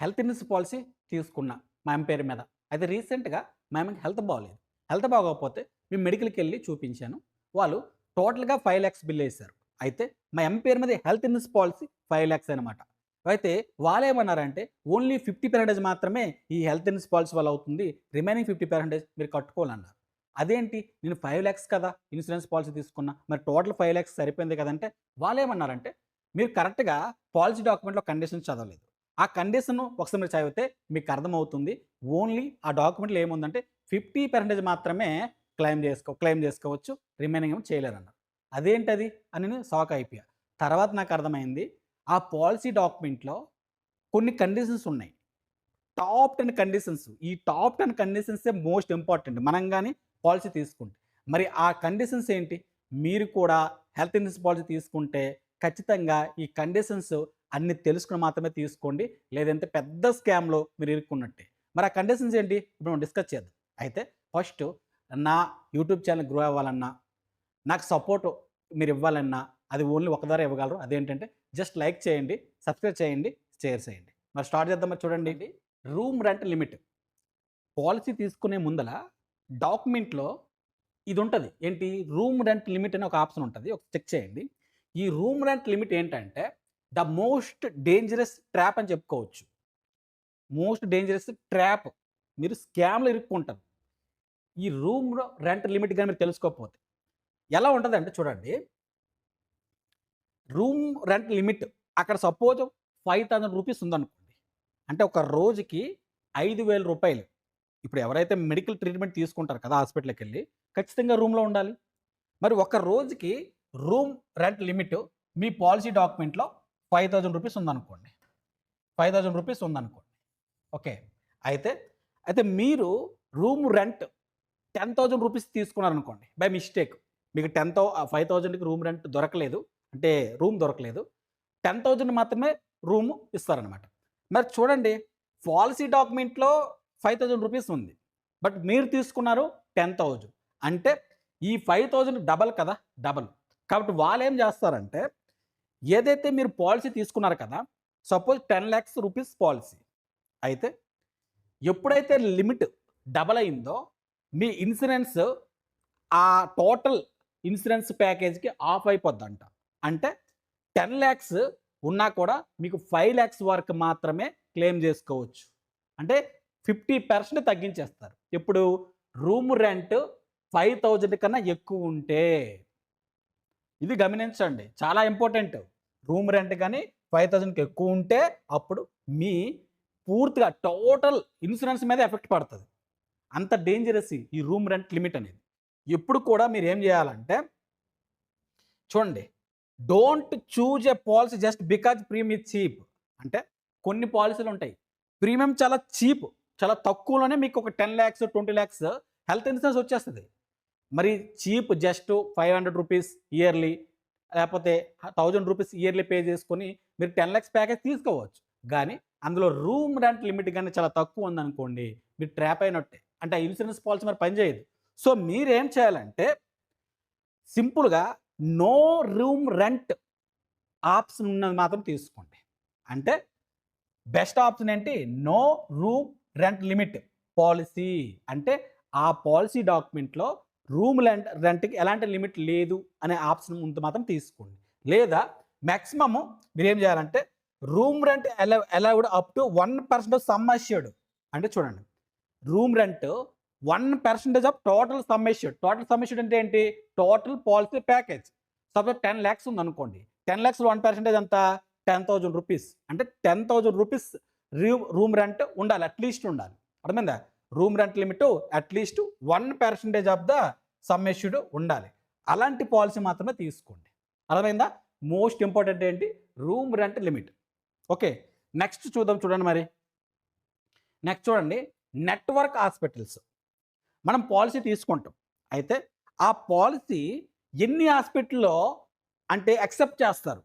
Health insurance policy తీసుకున్నా మా అమ్మ పేరు మీద. అయితే రీసెంట్గా మా అమ్మకి హెల్త్ బాగోలేదు. హెల్త్ బాగోకపోతే మేము మెడికల్కి వెళ్ళి చూపించాను. వాళ్ళు టోటల్గా ఫైవ్ ల్యాక్స్ బిల్ వేశారు. అయితే మా ఎం పేరు మీద health insurance policy five lakhs అనమాట అయితే వాళ్ళు ఏమన్నారంటే ఓన్లీ ఫిఫ్టీ పర్సెంటేజ్ మాత్రమే ఈ హెల్త్ ఇన్సూరెన్స్ పాలసీ వల్ల అవుతుంది. రిమైనింగ్ ఫిఫ్టీ పర్సెంటేజ్ మీరు కట్టుకోవాలన్నారు. అదేంటి? నేను ఫైవ్ ల్యాక్స్ కదా ఇన్సూరెన్స్ పాలసీ తీసుకున్నా. మరి టోటల్ ఫైవ్ ల్యాక్స్ సరిపోయింది కదంటే వాళ్ళు ఏమన్నారంటే మీరు కరెక్ట్గా పాలసీ డాక్యుమెంట్లో కండిషన్స్ చదవలేదు. ఆ కండిషన్ ఒకసారి మీరు చదివితే మీకు అర్థమవుతుంది. ఓన్లీ ఆ డాక్యుమెంట్లో ఏముందంటే ఫిఫ్టీ పర్సెంటేజ్ మాత్రమే క్లెయిమ్ చేసుకో క్లెయిమ్ చేసుకోవచ్చు. రిమైనింగ్ ఏమో చేయలేరన్నారు. అదేంటది? అని నేను షాక్ అయిపోయా. తర్వాత నాకు అర్థమైంది ఆ పాలసీ డాక్యుమెంట్లో కొన్ని కండిషన్స్ ఉన్నాయి. Top ten conditions. ఈ టాప్ టెన్ కండిషన్సే మోస్ట్ ఇంపార్టెంట్. మనం కానీ పాలసీ తీసుకుంటే. మరి ఆ కండిషన్స్ ఏంటి? మీరు కూడా హెల్త్ ఇన్సూరెన్స్ పాలసీ తీసుకుంటే ఖచ్చితంగా ఈ కండిషన్స్ అన్ని తెలుసుకుని మాత్రమే తీసుకోండి. లేదంటే పెద్ద స్కామ్లో మీరు ఇరుక్కున్నట్టే. మరి ఆ కండిషన్స్ ఏంటి? ఇప్పుడు మనం డిస్కస్ చేద్దాం. అయితే ఫస్ట్ నా యూట్యూబ్ ఛానల్ గ్రో అవ్వాలన్నా నాకు సపోర్ట్ మీరు ఇవ్వాలన్నా అది ఓన్లీ ఒకదారి ఇవ్వగలరు. అదేంటంటే జస్ట్ లైక్ చేయండి సబ్స్క్రైబ్ చేయండి షేర్ చేయండి. మరి స్టార్ట్ చేద్దాం మరి చూడండి. Room rent limit. పాలసీ తీసుకునే ముందల డాక్యుమెంట్లో ఇది ఉంటుంది ఏంటి? రూమ్ రెంట్ లిమిట్ అనే ఒక ఆప్షన్ ఉంటుంది. ఒక చెక్ చేయండి. ఈ రూమ్ రెంట్ లిమిట్ ఏంటంటే ద మోస్ట్ డేంజరస్ ట్రాప్ అని చెప్పుకోవచ్చు. Most dangerous trap. మీరు స్కామ్లో ఇరుక్కుంటారు. ఈ రూమ్ రెంట్ లిమిట్ కానీ మీరు తెలుసుకోకపోతే. ఎలా ఉంటుంది అంటే చూడండి. రూమ్ రెంట్ లిమిట్ అక్కడ సపోజ్ ఫైవ్ థౌజండ్ రూపీస్ ఉందనుకోండి. అంటే ఒక రోజుకి ఐదు వేల రూపాయలు. ఇప్పుడు ఎవరైతే మెడికల్ ట్రీట్మెంట్ తీసుకుంటారు కదా హాస్పిటల్కి వెళ్ళి ఖచ్చితంగా రూమ్లో ఉండాలి. మరి ఒక రోజుకి రూమ్ రెంట్ లిమిట్ మీ పాలసీ డాక్యుమెంట్లో ఫైవ్ థౌజండ్ రూపీస్ ఉందనుకోండి. ఫైవ్ థౌజండ్ రూపీస్ ఉందనుకోండి. ఓకే. అయితే అయితే మీరు room rent ten thousand rupees తీసుకున్నారనుకోండి. By mistake. మీకు టెన్ థౌ ఫైవ్ థౌజండ్కి రూమ్ రెంట్ దొరకలేదు. అంటే రూమ్ దొరకలేదు. టెన్ థౌజండ్ మాత్రమే రూమ్ ఇస్తారనమాట మరి చూడండి పాలసీ డాక్యుమెంట్లో ఫైవ్ థౌజండ్ రూపీస్ ఉంది. బట్ మీరు తీసుకున్నారు టెన్ థౌజండ్ అంటే ఈ ఫైవ్ థౌజండ్ డబల్ కదా డబల్. కాబట్టి వాళ్ళు ఏం చేస్తారంటే ఏదైతే మీరు పాలసీ తీసుకున్నారు కదా suppose ten lakhs rupees policy. అయితే ఎప్పుడైతే లిమిట్ డబల్ అయిందో మీ ఇన్సూరెన్స్ ఆ టోటల్ ఇన్సూరెన్స్ ప్యాకేజ్కి ఆఫ్ అయిపోద్దంట. అంటే టెన్ ల్యాక్స్ ఉన్నా కూడా మీకు ఫైవ్ ల్యాక్స్ వరకు మాత్రమే క్లెయిమ్ చేసుకోవచ్చు. అంటే ఫిఫ్టీ పర్సెంట్ తగ్గించేస్తారు. ఇప్పుడు రూమ్ రెంట్ ఫైవ్ థౌజండ్ కన్నా ఎక్కువ ఉంటే ఇది గమనించండి. చాలా ఇంపార్టెంట్. రూమ్ రెంట్ కానీ ఫైవ్ థౌజండ్కి ఎక్కువ ఉంటే అప్పుడు మీ పూర్తిగా టోటల్ ఇన్సూరెన్స్ మీద ఎఫెక్ట్ పడుతుంది. అంత డేంజరస్ ఈ రూమ్ రెంట్ లిమిట్ అనేది. ఎప్పుడు కూడా మీరు ఏం చేయాలంటే చూడండి. Don't choose a policy just because premium cheap. అంటే కొన్ని పాలసీలు ఉంటాయి. ప్రీమియం చాలా చీప్ చాలా తక్కువలోనే మీకు ఒక ten lakhs twenty lakhs health insurance వచ్చేస్తుంది. మరి cheap just five hundred rupees yearly లేకపోతే థౌజండ్ రూపీస్ ఇయర్లీ పే చేసుకొని మీరు టెన్ ల్యాక్స్ ప్యాకేజ్ తీసుకోవచ్చు. కానీ అందులో రూమ్ రెంట్ లిమిట్ కానీ చాలా తక్కువ ఉందనుకోండి మీరు ట్రాప్ అయినట్టే. అంటే ఆ ఇన్సూరెన్స్ పాలసీ మరి పనిచేయదు సో మీరేం చేయాలంటే సింపుల్గా నో రూమ్ రెంట్ ఆప్షన్ ఉన్నది మాత్రం తీసుకోండి. అంటే బెస్ట్ ఆప్షన్ ఏంటి? No room rent limit policy. అంటే ఆ పాలసీ డాక్యుమెంట్లో రూమ్ రెంట్ రెంట్కి ఎలాంటి లిమిట్ లేదు అనే ఆప్షన్ ఉంటే మాత్రం తీసుకోండి. లేదా మ్యాక్సిమమ్ మీరు ఏం చేయాలంటే రూమ్ రెంట్ ఎలా allowed up to one percent sum assured. అంటే చూడండి room rent one percentage of total sum assured total sum assured అంటే ఏంటి? Total policy package. Suppose ten lakhs ఉంది అనుకోండి టెన్ ల్యాక్స్ వన్ పర్సెంటేజ్ అంతా టెన్ థౌజండ్ రూపీస్. అంటే ten thousand rupees room room rent ఉండాలి at least ఉండాలి. అర్థమైందా? Room rent limit at least one percentage of the sum assured ఉండాలి. అలాంటి పాలసీ మాత్రమే తీసుకోండి. అర్థమైందా? మోస్ట్ ఇంపార్టెంట్ ఏంటి? Room rent limit okay next చూద్దాం చూడండి మరి. నెక్స్ట్ చూడండి. నెట్వర్క్ హాస్పిటల్స్ మనం పాలసీ తీసుకుంటాం. అయితే ఆ పాలసీ ఎన్ని హాస్పిటల్లో అంటే యాక్సెప్ట్ చేస్తారు?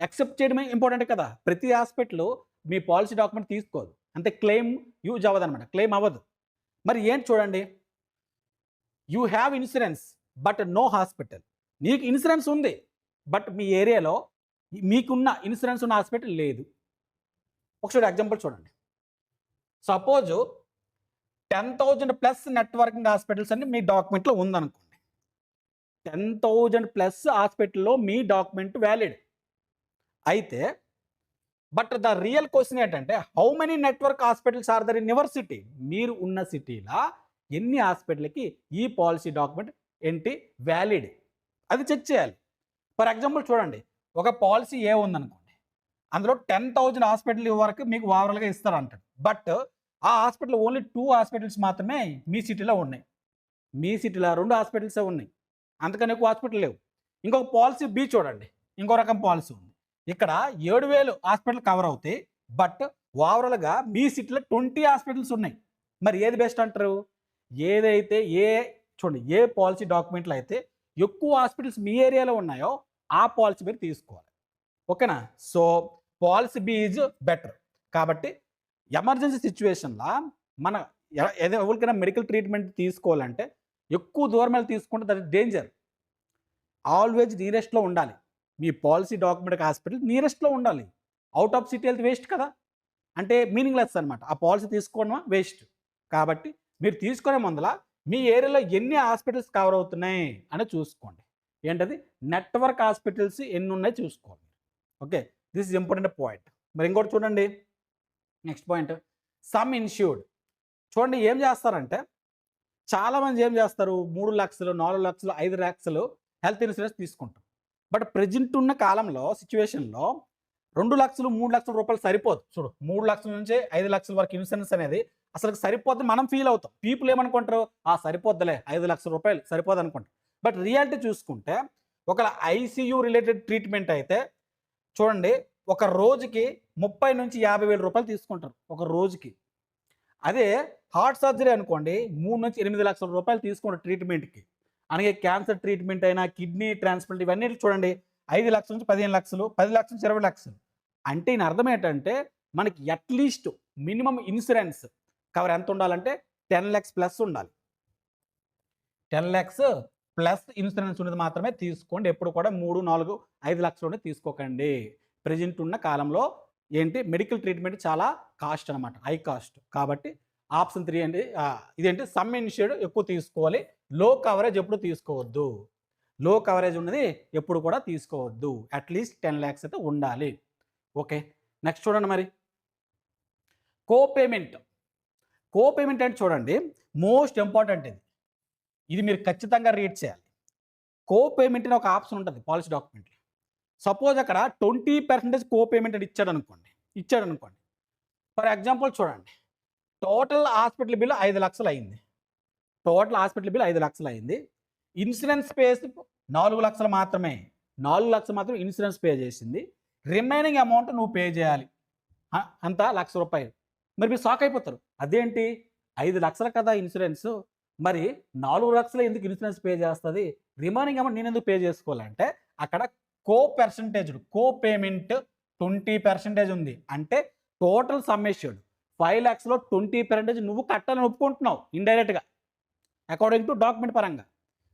యాక్సెప్ట్ చేయడమే ఇంపార్టెంట్ కదా. ప్రతి హాస్పిటల్ మీ పాలసీ డాక్యుమెంట్ తీసుకోదు. అంటే క్లెయిమ్ యూజ్ అవ్వదు అనమాట క్లెయిమ్ అవ్వదు. మరి ఏంటి చూడండి? You have insurance but no hospital. నీకు ఇన్సూరెన్స్ ఉంది బట్ మీ ఏరియాలో మీకున్న ఇన్సూరెన్స్ ఉన్న హాస్పిటల్ లేదు. ఒకసారి ఎగ్జాంపుల్ చూడండి. Suppose ten thousand plus networking hospitals అని మీ డాక్యుమెంట్లో ఉందనుకోండి. టెన్ థౌజండ్ ప్లస్ హాస్పిటల్లో మీ డాక్యుమెంట్ వ్యాలిడ్. అయితే బట్ ద రియల్ క్వశ్చన్ ఏంటంటే how many network hospitals are there in your city మీరు ఉన్న సిటీలో ఎన్ని హాస్పిటల్కి ఈ పాలసీ డాక్యుమెంట్ ఏంటి వ్యాలిడ్ అది చెక్ చేయాలి. ఫర్ ఎగ్జాంపుల్ చూడండి ఒక పాలసీ ఏ ఉందనుకోండి అందులో టెన్ థౌజండ్ హాస్పిటల్ వరకు మీకు ఓవరాల్గా ఇస్తారంటాడు. బట్ ఆ హాస్పిటల్ ఓన్లీ టూ హాస్పిటల్స్ మాత్రమే మీ సిటీలో ఉన్నాయి. మీ సిటీలో రెండు హాస్పిటల్సే ఉన్నాయి. అంతకని ఎక్కువ హాస్పిటల్ లేవు. ఇంకొక పాలసీ బి చూడండి ఇంకో రకం పాలసీ ఉంది. ఇక్కడ ఏడు వేలు హాస్పిటల్ కవర్ అవుతాయి బట్ ఓవరాల్గా మీ సిటీలో ట్వంటీ హాస్పిటల్స్ ఉన్నాయి. మరి ఏది బెస్ట్ అంటారు? ఏదైతే ఏ చూడండి ఏ పాలసీ డాక్యుమెంట్లు అయితే ఎక్కువ హాస్పిటల్స్ మీ ఏరియాలో ఉన్నాయో ఆ పాలసీ మీరు తీసుకోవాలి. ఓకేనా? So policy B is better. కాబట్టి ఎమర్జెన్సీ సిచ్యువేషన్లో మన ఏదో ఎవరికైనా మెడికల్ ట్రీట్మెంట్ తీసుకోవాలంటే ఎక్కువ దూరం వెళ్ళి తీసుకుంటే దట్ డేంజర్. ఆల్వేజ్ నియరెస్ట్లో ఉండాలి. మీ పాలసీ డాక్యుమెంట్ హాస్పిటల్ నియరెస్ట్లో ఉండాలి. అవుట్ ఆఫ్ సిటీ వెళ్తే వేస్ట్ కదా. అంటే మీనింగ్లెస్ అనమాట ఆ పాలసీ తీసుకోవడమా? వేస్ట్. కాబట్టి మీరు తీసుకునే ముందల మీ ఏరియాలో ఎన్ని హాస్పిటల్స్ కవర్ అవుతున్నాయి అని చూసుకోండి. ఏంటది? నెట్వర్క్ హాస్పిటల్స్ ఎన్ని ఉన్నాయి చూసుకోండి. Okay? This is important point. మరి ఇంకోటి చూడండి. Next point. Sum insured. చూడండి ఏం చేస్తారంటే చాలామంది ఏం చేస్తారు? మూడు లక్షలు నాలుగు లక్షలు ఐదు లక్షలు హెల్త్ ఇన్సూరెన్స్ తీసుకుంటారు. బట్ ప్రజెంట్ ఉన్న కాలంలో సిచ్యువేషన్లో రెండు లక్షలు మూడు లక్షల రూపాయలు సరిపోదు. చూడు మూడు లక్షల నుంచి ఐదు లక్షల వరకు ఇన్సూరెన్స్ అనేది అసలు సరిపోద్ది మనం ఫీల్ అవుతాం. పీపుల్ ఏమనుకుంటారు? ఆ సరిపోద్దులే ఐదు లక్షల రూపాయలు సరిపోదు అనుకుంటారు. బట్ రియాలిటీ చూసుకుంటే ఒక ఐసీయూ రిలేటెడ్ ట్రీట్మెంట్ అయితే చూడండి ఒక రోజుకి ముప్పై నుంచి యాభై వేల రూపాయలు తీసుకుంటారు. ఒక రోజుకి. అదే హార్ట్ సర్జరీ అనుకోండి మూడు నుంచి ఎనిమిది లక్షల రూపాయలు తీసుకుంటారు ట్రీట్మెంట్కి. అలాగే క్యాన్సర్ ట్రీట్మెంట్ అయినా కిడ్నీ ట్రాన్స్ప్లాంట్ ఇవన్నీ చూడండి ఐదు లక్షల నుంచి పదిహేను లక్షలు పది లక్షల నుంచి ఇరవై లక్షలు. అంటే ఈయన అర్థం ఏంటంటే మనకి అట్లీస్ట్ మినిమం ఇన్సూరెన్స్ కవర్ ఎంత ఉండాలంటే టెన్ ల్యాక్స్ ప్లస్ ఉండాలి. టెన్ ల్యాక్స్ ప్లస్ ఇన్సూరెన్స్ ఉన్నది మాత్రమే తీసుకోండి. ఎప్పుడు కూడా మూడు నాలుగు ఐదు లక్షలు తీసుకోకండి. ప్రజెంట్ ఉన్న కాలంలో ఏంటి మెడికల్ ట్రీట్మెంట్ చాలా కాస్ట్ అనమాట హై కాస్ట్ కాబట్టి ఆప్షన్ త్రీ అండి ఇదేంటి సమ్ ఇన్షూర్డ్ ఎక్కువ తీసుకోవాలి. లో కవరేజ్ ఎప్పుడు తీసుకోవద్దు. లో కవరేజ్ ఉన్నది ఎప్పుడు కూడా తీసుకోవద్దు. అట్లీస్ట్ టెన్ ల్యాక్స్ అయితే ఉండాలి. ఓకే నెక్స్ట్ చూడండి మరి. కో పేమెంట్ కో పేమెంట్ అంటే చూడండి మోస్ట్ ఇంపార్టెంట్ ఇది. ఇది మీరు ఖచ్చితంగా రీడ్ చేయాలి. కో పేమెంట్ అని ఒక ఆప్షన్ ఉంటుంది పాలసీ డాక్యుమెంట్లో సపోజ్ అక్కడ ట్వంటీ పర్సెంటేజ్ కో పేమెంట్ అని ఇచ్చాడు అనుకోండి ఇచ్చాడు అనుకోండి. ఫర్ ఎగ్జాంపుల్ చూడండి టోటల్ హాస్పిటల్ బిల్లు ఐదు లక్షలు అయింది. టోటల్ హాస్పిటల్ బిల్ ఐదు లక్షలు అయింది ఇన్సూరెన్స్ పేస్ నాలుగు లక్షలు మాత్రమే. నాలుగు లక్షలు మాత్రం ఇన్సూరెన్స్ పే చేసింది. రిమైనింగ్ అమౌంట్ నువ్వు పే చేయాలి. అంతా అంత లక్ష రూపాయలు. మరి మీరు షాక్ అయిపోతారు. అదేంటి? ఐదు లక్షలు కదా ఇన్సూరెన్స్. మరి నాలుగు లక్షలు ఎందుకు ఇన్సూరెన్స్ పే చేస్తుంది? రిమైనింగ్ అమౌంట్ నేను ఎందుకు పే చేసుకోవాలంటే అక్కడ co percentage co payment twenty percentage ఉంది. అంటే టోటల్ సమ్మేషన్ ఫైవ్ ల్యాక్స్లో ట్వంటీ పర్సెంటేజ్ నువ్వు కట్టాలని ఒప్పుకుంటున్నావు. ఇండైరెక్ట్గా. అకార్డింగ్ టు డాక్యుమెంట్ పరంగా.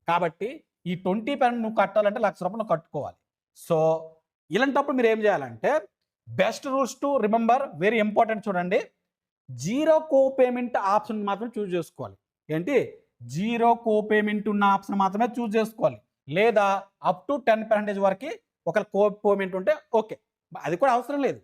కాబట్టి ఈ ట్వంటీ పర్సెంట్ నువ్వు కట్టాలంటే లక్ష రూపాయలు కట్టుకోవాలి. సో ఇలాంటప్పుడు మీరు ఏం చేయాలంటే best rules to remember very important చూడండి. జీరో కో పేమెంట్ ఆప్షన్ మాత్రమే చూజ్ చేసుకోవాలి. ఏంటి? జీరో కో పేమెంట్ ఉన్న ఆప్షన్ మాత్రమే చూజ్ చేసుకోవాలి. లేదా అప్ టు టెన్ పర్సెంటేజ్ వరకు ఒక కో పేమెంట్ ఉంటే ఓకే అది కూడా అవసరం లేదు.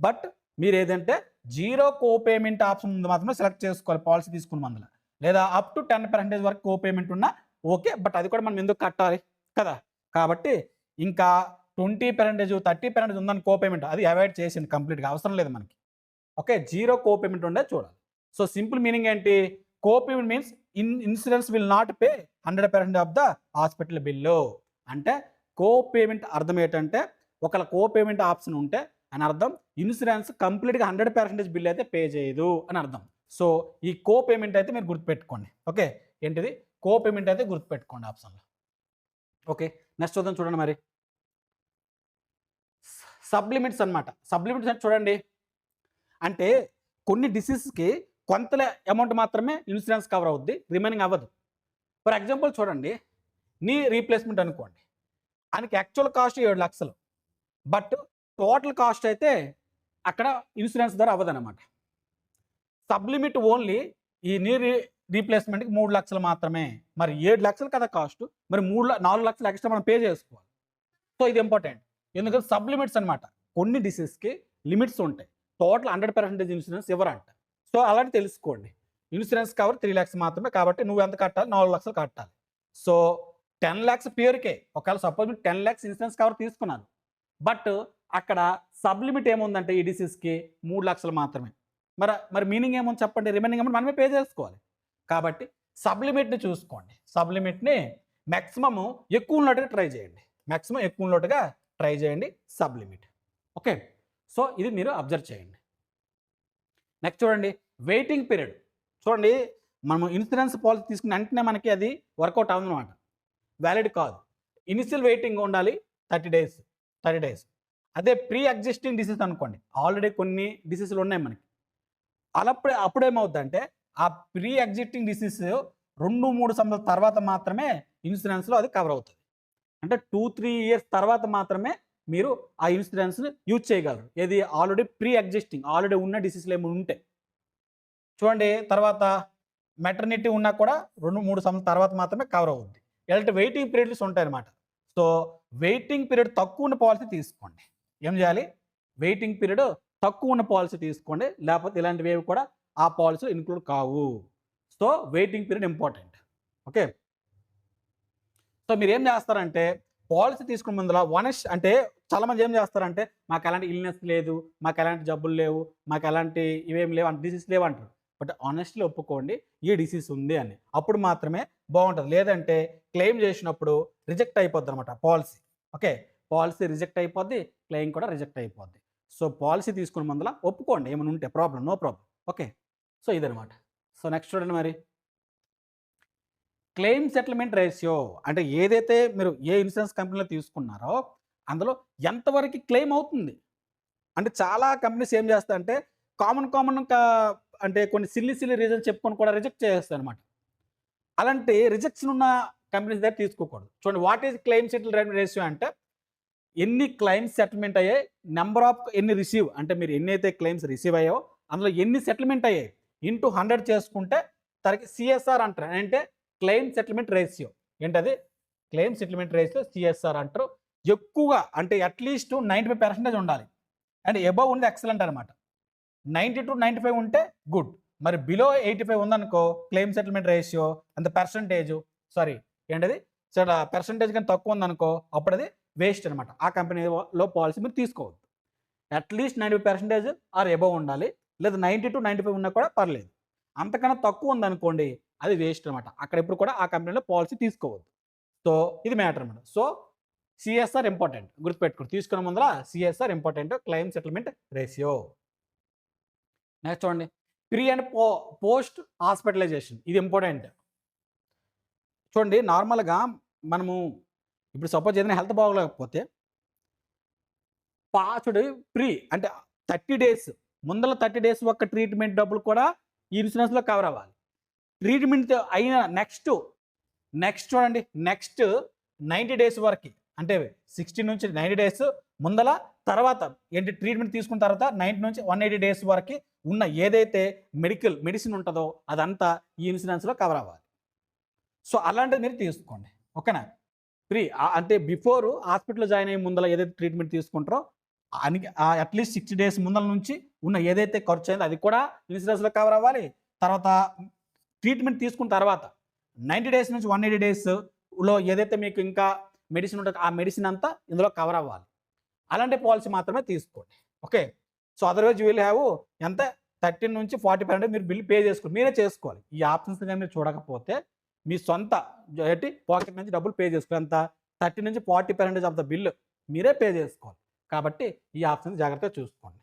బట్ మీరు ఏదంటే జీరో కో పేమెంట్ ఆప్షన్ ఉంది మాత్రమే సెలెక్ట్ చేసుకోవాలి పాలసీ తీసుకున్న మందులో. లేదా అప్ టు టెన్ పర్సెంటేజ్ వరకు కో పేమెంట్ ఉన్నా ఓకే బట్ అది కూడా మనం ఎందుకు కట్టాలి కదా? కాబట్టి ఇంకా ట్వంటీ పర్సెంటేజ్ థర్టీ పర్సెంటేజ్ ఉందని కో పేమెంట్ అది అవాయిడ్ చేసింది కంప్లీట్గా అవసరం లేదు మనకి. ఓకే జీరో కో పేమెంట్ ఉండే చూడాలి. సో సింపుల్ మీనింగ్ ఏంటి? Co payment means in insurance will not pay hundred percent of the hospital bill అంటే కో పేమెంట్ అర్థం ఏంటంటే ఒకవేళ కో పేమెంట్ ఆప్షన్ ఉంటే అని అర్థం ఇన్సూరెన్స్ కంప్లీట్గా హండ్రెడ్ పర్సెంటేజ్ బిల్ అయితే పే చేయదు అని అర్థం. సో ఈ కో పేమెంట్ అయితే మీరు గుర్తుపెట్టుకోండి. ఓకే? ఏంటిది? కో పేమెంట్ అయితే గుర్తుపెట్టుకోండి ఆప్షన్లో. ఓకే? నెక్స్ట్ చూద్దాం చూడండి మరి. సబ్లిమిట్స్ అన్నమాట. సబ్లిమిట్స్ అంటే చూడండి. అంటే కొన్ని డిసీజ్కి కొంత అమౌంట్ మాత్రమే ఇన్సూరెన్స్ కవర్ అవుద్ది రిమైనింగ్ అవ్వదు. ఫర్ ఎగ్జాంపుల్ చూడండి. నీ రీప్లేస్మెంట్ అనుకోండి. ఆయనకి యాక్చువల్ కాస్ట్ ఏడు లక్షలు. బట్ టోటల్ కాస్ట్ అయితే అక్కడ ఇన్సూరెన్స్ ద్వారా అవ్వదన్నమాట. సబ్లిమిట్ ఓన్లీ ఈ నీ రీప్లేస్మెంట్కి మూడు లక్షలు మాత్రమే. మరి ఏడు లక్షలు కదా కాస్ట్. మరి మూడు నాలుగు లక్షలు ఎక్స్ట్రా మనం పే చేసుకోవాలి. సో ఇది ఇంపార్టెంట్. ఎందుకంటే సబ్లిమిట్స్ అనమాట కొన్ని డిసీజ్కి లిమిట్స్ ఉంటాయి. టోటల్ హండ్రెడ్ పర్సెంటేజ్ ఇన్సూరెన్స్ ఇవ్వరంట. సో అలాంటి తెలుసుకోండి. ఇన్సూరెన్స్ కవర్ త్రీ ల్యాక్స్ మాత్రమే కాబట్టి నువ్వు ఎంత కట్టాలి? నాలుగు లక్షలు కట్టాలి. సో టెన్ ల్యాక్స్ పేరుకే ఒకవేళ సపోజ్ మీరు టెన్ ల్యాక్స్ ఇన్సూరెన్స్ కవర్ తీసుకున్నారు బట్ అక్కడ సబ్లిమిట్ ఏముందంటే ఈ డిసీజ్కి? మూడు లక్షలు మాత్రమే. మరి మరి మీనింగ్ ఏముంది చెప్పండి? రిమైనింగ్ అమౌంట్ మనమే పే చేసుకోవాలి. కాబట్టి సబ్లిమిట్ని చూసుకోండి. సబ్లిమిట్ని మ్యాక్సిమమ్ ఎక్కువ ఉన్నట్టుగా ట్రై చేయండి. మ్యాక్సిమం ఎక్కువ ఉన్నట్టుగా ట్రై చేయండి. సబ్లిమిట్ ఓకే? సో ఇది మీరు అబ్జర్వ్ చేయండి. నెక్స్ట్ చూడండి. వెయిటింగ్ పీరియడ్ చూడండి మనము ఇన్సూరెన్స్ పాలసీ తీసుకున్న వెంటనే మనకి అది వర్కౌట్ అవ్వదనమాట వ్యాలిడ్ కాదు. ఇనిషియల్ వెయిటింగ్ ఉండాలి థర్టీ డేస్ థర్టీ డేస్ అదే ప్రీ ఎగ్జిస్టింగ్ డిసీజ్ అనుకోండి. ఆల్రెడీ కొన్ని డిసీజులు ఉన్నాయి మనకి. అలాప్పుడే అప్పుడేమవుతుందంటే ఆ ప్రీ ఎగ్జిస్టింగ్ డిసీజ్ రెండు మూడు సంవత్సరాల తర్వాత మాత్రమే ఇన్సూరెన్స్లో అది కవర్ అవుతుంది. అంటే టూ త్రీ ఇయర్స్ తర్వాత మాత్రమే మీరు ఆ ఇన్సూరెన్స్ని యూజ్ చేయగలరు. ఏది ఆల్రెడీ ప్రీ ఎగ్జిస్టింగ్ ఆల్రెడీ ఉన్న డిసీజ్లు ఏమి ఉంటే. చూడండి తర్వాత మెటర్నిటీ ఉన్నా కూడా రెండు మూడు సంవత్సరాల తర్వాత మాత్రమే కవర్ అవుద్ది. ఇలాంటి వెయిటింగ్ పీరియడ్స్ ఉంటాయి అన్నమాట సో వెయిటింగ్ పీరియడ్ తక్కువ ఉన్న పాలసీ తీసుకోండి. ఏం చేయాలి? వెయిటింగ్ పీరియడ్ తక్కువ ఉన్న పాలసీ తీసుకోండి. లేకపోతే ఇలాంటివి ఏవి కూడా ఆ పాలసీ ఇన్క్లూడ్ కావు. So waiting period important okay? So మీరు ఏం చేస్తారంటే పాలసీ తీసుకున్న ముందర వన్ అంటే చాలా మంది ఏం చేస్తారంటే మాకు ఎలాంటి ఇల్నెస్ లేదు మాకు ఎలాంటి జబ్బులు లేవు మాకు ఎలాంటి ఇవేం లేవు అంటే డిసీజ్ లేవు అంటారు. బట్ ఆనెస్ట్లీ ఒప్పుకోండి ఈ డిసీజ్ ఉంది అని. అప్పుడు మాత్రమే బాగుంటుంది. లేదంటే క్లెయిమ్ చేసినప్పుడు రిజెక్ట్ అయిపోద్ది అనమాట పాలసీ. ఓకే? పాలసీ రిజెక్ట్ అయిపోద్ది క్లెయిమ్ కూడా రిజెక్ట్ అయిపోద్ది. సో పాలసీ తీసుకున్న మందల ఒప్పుకోండి. ఏమైనా ఉంటే problem no problem okay. So ఇదనమాట సో నెక్స్ట్ చూడండి మరి. క్లెయిమ్ సెటిల్మెంట్ రేషియో అంటే ఏదైతే మీరు ఏ ఇన్సూరెన్స్ కంపెనీలో తీసుకున్నారో అందులో ఎంతవరకు క్లెయిమ్ అవుతుంది? అంటే చాలా కంపెనీస్ ఏం చేస్తాయంటే కామన్ కామన్ అంటే కొన్ని సిల్లి సిల్లి రీజన్ చెప్పుకొని కూడా రిజెక్ట్ చేస్తాయి అనమాట అలాంటి రిజెక్షన్ ఉన్న కంపెనీస్ దగ్గర తీసుకోకూడదు. చూడండి what is claim settle ratio అంటే ఎన్ని క్లెయిమ్స్ సెటిల్మెంట్ అయ్యాయి? నెంబర్ ఆఫ్ ఎన్ని రిసీవ్ అంటే మీరు ఎన్ని అయితే క్లెయిమ్స్ రిసీవ్ అయ్యాయో అందులో ఎన్ని సెటిల్మెంట్ అయ్యాయి? ఇంటూ హండ్రెడ్ చేసుకుంటే తనకి సిఎస్ఆర్ అంటారు. అంటే క్లెయిమ్ సెటిల్మెంట్ రేషియో ఏంటది? క్లెయిమ్ సెటిల్మెంట్ రేషియో సిఎస్ఆర్ అంటారు. ఎక్కువగా అంటే at least ninety five percentage ఉండాలి. అండ్ ఎబవ్ ఉంది ఎక్సలెంట్ అనమాట నైంటీ టు నైంటీ ఫైవ్ ఉంటే గుడ్ మరి బిలో ఎయిటీ ఫైవ్ ఉందనుకో క్లెయిమ్ సెటిల్మెంట్ రేషియో అంత పర్సంటేజ్ సారీ ఏంటది? సో పర్సంటేజ్ కానీ తక్కువ ఉందనుకో అప్పుడు అది వేస్ట్ అనమాట ఆ కంపెనీలో పాలసీ మీరు తీసుకోవద్దు. At least ninety five percentage or above ఉండాలి. లేదా నైంటీ టు నైంటీ ఫైవ్ ఉన్నా కూడా పర్లేదు. అంతకన్నా తక్కువ ఉందనుకోండి అది వేస్ట్ అనమాట అక్కడ ఎప్పుడు కూడా ఆ కంపెనీలో పాలసీ తీసుకోవద్దు. సో ఇది మ్యాటర్ అనమాట సో సిఎస్ఆర్ ఇంపార్టెంట్ గుర్తుపెట్టుకోండి. తీసుకున్న ముందర CSR important claim settlement ratio next చూడండి. ప్రీ అండ్ పో పోస్ట్ హాస్పిటలైజేషన్ ఇది ఇంపార్టెంట్ చూడండి నార్మల్గా మనము ఇప్పుడు సపోజ్ ఏదైనా హెల్త్ బాగోలేకపోతే పాచుడు ప్రీ అంటే థర్టీ డేస్ ముందల థర్టీ డేస్ ఒక్క ట్రీట్మెంట్ డబ్బులు కూడా ఈ ఇన్సూరెన్స్లో కవర్ అవ్వాలి. ట్రీట్మెంట్ అయిన నెక్స్ట్ నెక్స్ట్ చూడండి నెక్స్ట్ నైంటీ డేస్ వరకు అంటే సిక్స్టీ నుంచి నైంటీ డేస్ ముందల తర్వాత ఏంటి ట్రీట్మెంట్ తీసుకున్న తర్వాత నైంటీ నుంచి వన్ ఎయిటీ డేస్ వరకు ఉన్న ఏదైతే మెడికల్ మెడిసిన్ ఉంటుందో అదంతా ఈ ఇన్సూరెన్స్లో కవర్ అవ్వాలి. సో అలాంటిది మీరు తీసుకోండి. ఓకేనా? ఫ్రీ అంటే బిఫోర్ హాస్పిటల్లో జాయిన్ అయ్యే ముందర ఏదైతే ట్రీట్మెంట్ తీసుకుంటారో అని అట్లీస్ట్ సిక్స్టీ డేస్ ముందర నుంచి ఉన్న ఏదైతే ఖర్చు అయిందో అది కూడా ఇన్సూరెన్స్లో కవర్ అవ్వాలి. తర్వాత ట్రీట్మెంట్ తీసుకున్న తర్వాత నైంటీ డేస్ నుంచి వన్ ఎయిటీ డేస్లో ఏదైతే మీకు ఇంకా మెడిసిన్ ఉంటుందో ఆ మెడిసిన్ అంతా ఇందులో కవర్ అవ్వాలి. అలాంటి పాలసీ మాత్రమే తీసుకోండి. Okay? So otherwise you will have ఎంత? థర్టీన్ నుంచి ఫార్టీ పర్సెంట్ మీరు బిల్ పే చేసుకోండి. మీరే చేసుకోవాలి. ఈ ఆప్షన్స్ కానీ మీరు చూడకపోతే మీ సొంత ఏంటి పాకెట్ నుంచి డబ్బులు పే చేసుకోవాలి ఎంత? థర్టీ నుంచి forty percentage of the bill మీరే పే చేసుకోవాలి. కాబట్టి ఈ ఆప్షన్ జాగ్రత్తగా చూసుకోండి.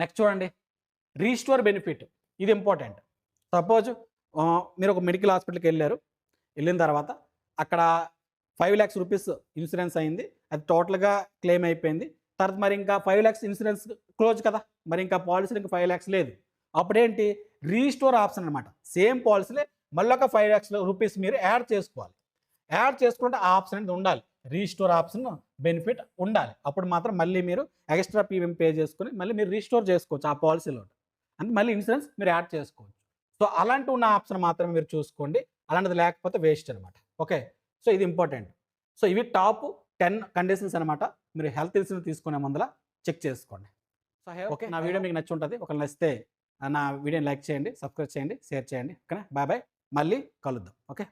నెక్స్ట్ చూడండి. Restore benefit. ఇది ఇంపార్టెంట్. సపోజ్ మీరు ఒక మెడికల్ హాస్పిటల్కి వెళ్ళారు. వెళ్ళిన తర్వాత అక్కడ ఫైవ్ ల్యాక్స్ రూపీస్ ఇన్సూరెన్స్ అయింది. అది టోటల్గా క్లెయిమ్ అయిపోయింది. తర్వాత మరి ఇంకా ఫైవ్ ల్యాక్స్ ఇన్సూరెన్స్ క్లోజ్ కదా. మరి ఇంకా పాలసీలు ఇంకా ఫైవ్ ల్యాక్స్ లేదు. అప్పుడేంటి? రీస్టోర్ ఆప్షన్ అనమాట సేమ్ పాలసీలే మళ్ళీ ఒక ఫైవ్ ల్యాక్స్ రూపీస్ మీరు యాడ్ చేసుకోవాలి. యాడ్ చేసుకుంటే ఆ ఆప్షన్ అనేది ఉండాలి. రీస్టోర్ ఆప్షన్ బెనిఫిట్ ఉండాలి. అప్పుడు మాత్రం మళ్ళీ మీరు ఎక్స్ట్రా ప్రీమియం పే చేసుకుని మళ్ళీ మీరు రీస్టోర్ చేసుకోవచ్చు ఆ పాలసీలో అంటే మళ్ళీ ఇన్సూరెన్స్ మీరు యాడ్ చేసుకోవచ్చు. సో అలాంటి ఉన్న ఆప్షన్ మాత్రమే మీరు చూసుకోండి. అలాంటిది లేకపోతే వేస్ట్ అనమాట ఓకే సో ఇది ఇంపార్టెంట్ సో ఇవి టాప్ టెన్ కండిషన్స్ అనమాట మీరు హెల్త్ ఇన్సూరెన్స్ తీసుకునే ముందర చెక్ చేసుకోండి. సో ఓకే నా వీడియో మీకు నచ్చి ఉంటుంది. ఒకవేళ నచ్చితే నా వీడియోని లైక్ చేయండి సబ్స్క్రైబ్ చేయండి షేర్ చేయండి. ఓకేనా? బాయ్ బాయ్ మళ్ళీ కలుద్దాం. ఓకే?